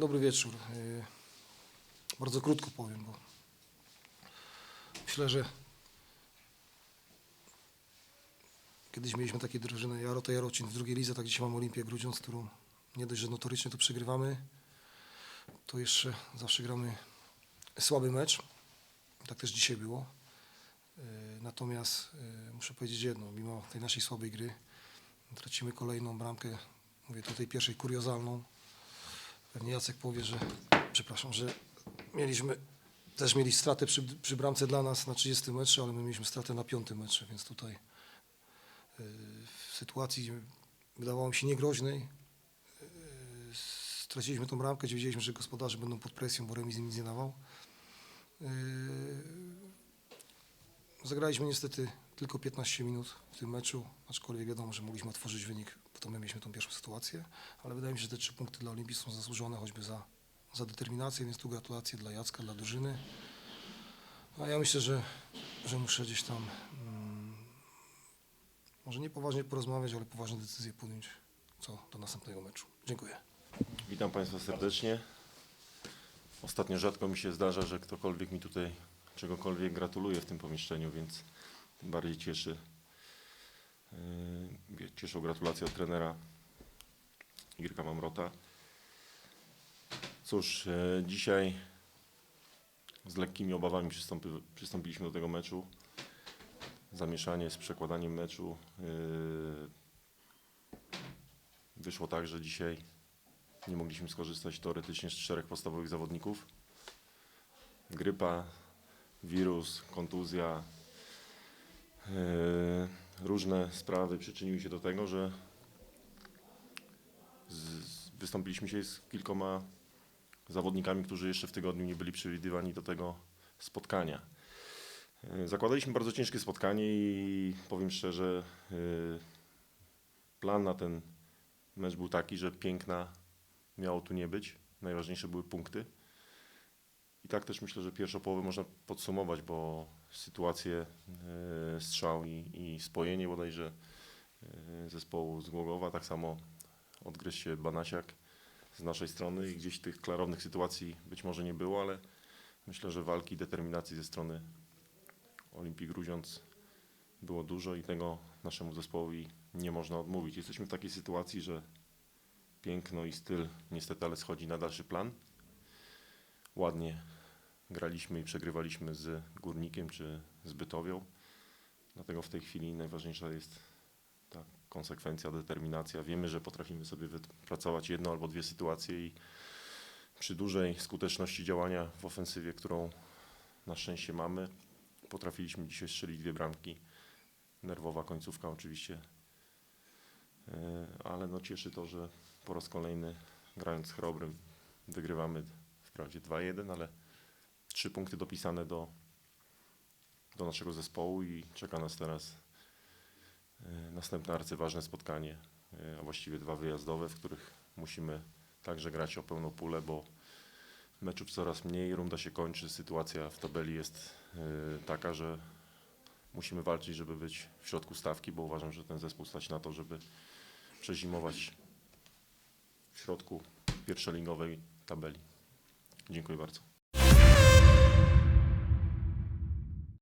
Dobry wieczór. Y, Bardzo krótko powiem, bo myślę, że kiedyś mieliśmy takie drużyny Jarota Jarocin w drugiej lidze, tak dzisiaj mamy Olimpię Grudziądz, którą nie dość, że notorycznie to przegrywamy, to jeszcze zawsze gramy słaby mecz. Tak też dzisiaj było. Y, Natomiast y, muszę powiedzieć jedno, mimo tej naszej słabej gry tracimy kolejną bramkę, mówię tutaj pierwszej kuriozalną. Pewnie Jacek powie, że, przepraszam, że mieliśmy, też mieli stratę przy, przy bramce dla nas na 30 metrze, ale my mieliśmy stratę na 5 metrze, więc tutaj y, w sytuacji wydawało mi się niegroźnej y, straciliśmy tą bramkę, gdzie wiedzieliśmy, że gospodarze będą pod presją, bo remis nic nie dawał. Yy, Zagraliśmy niestety tylko 15 minut w tym meczu, aczkolwiek wiadomo, że mogliśmy otworzyć wynik, bo to my mieliśmy tą pierwszą sytuację, ale wydaje mi się, że te trzy punkty dla Olimpii są zasłużone choćby za, za determinację, więc tu gratulacje dla Jacka, dla drużyny. A ja myślę, że, że muszę gdzieś tam mm, może nie poważnie porozmawiać, ale poważne decyzje podjąć co do następnego meczu. Dziękuję. Witam Państwa serdecznie. Ostatnio rzadko mi się zdarza, że ktokolwiek mi tutaj czegokolwiek gratuluje w tym pomieszczeniu, więc tym bardziej cieszy. Yy, Cieszą gratulacje od trenera Irka Mamrota. Cóż, yy, dzisiaj z lekkimi obawami przystąpy, przystąpiliśmy do tego meczu. Zamieszanie z przekładaniem meczu. yy, Wyszło tak, że dzisiaj nie mogliśmy skorzystać teoretycznie z czterech podstawowych zawodników. Grypa, wirus, kontuzja, różne sprawy przyczyniły się do tego, że z, wystąpiliśmy się z kilkoma zawodnikami, którzy jeszcze w tygodniu nie byli przewidywani do tego spotkania. Yy, Zakładaliśmy bardzo ciężkie spotkanie i powiem szczerze, yy, plan na ten mecz był taki, że piękna miało tu nie być. Najważniejsze były punkty. Tak też myślę, że pierwszą połowę można podsumować, bo sytuacje e, strzał i, i spojenie bodajże e, zespołu z Głogowa, tak samo odgryzł się Banasiak z naszej strony i gdzieś tych klarownych sytuacji być może nie było, ale myślę, że walki i determinacji ze strony Olimpii Grudziądz było dużo i tego naszemu zespołowi nie można odmówić. Jesteśmy w takiej sytuacji, że piękno i styl niestety, ale schodzi na dalszy plan. Ładnie graliśmy i przegrywaliśmy z Górnikiem czy z Bytowią. Dlatego w tej chwili najważniejsza jest ta konsekwencja, determinacja. Wiemy, że potrafimy sobie wypracować jedną albo dwie sytuacje i przy dużej skuteczności działania w ofensywie, którą na szczęście mamy, potrafiliśmy dzisiaj strzelić dwie bramki. Nerwowa końcówka oczywiście, E, ale no cieszy to, że po raz kolejny grając z Chrobrym wygrywamy wprawdzie 2-1, ale trzy punkty dopisane do, do naszego zespołu i czeka nas teraz e, następne arcyważne spotkanie, e, a właściwie dwa wyjazdowe, w których musimy także grać o pełną pulę, bo meczów coraz mniej, runda się kończy, sytuacja w tabeli jest e, taka, że musimy walczyć, żeby być w środku stawki, bo uważam, że ten zespół stać na to, żeby przezimować w środku pierwszoligowej tabeli. Dziękuję bardzo.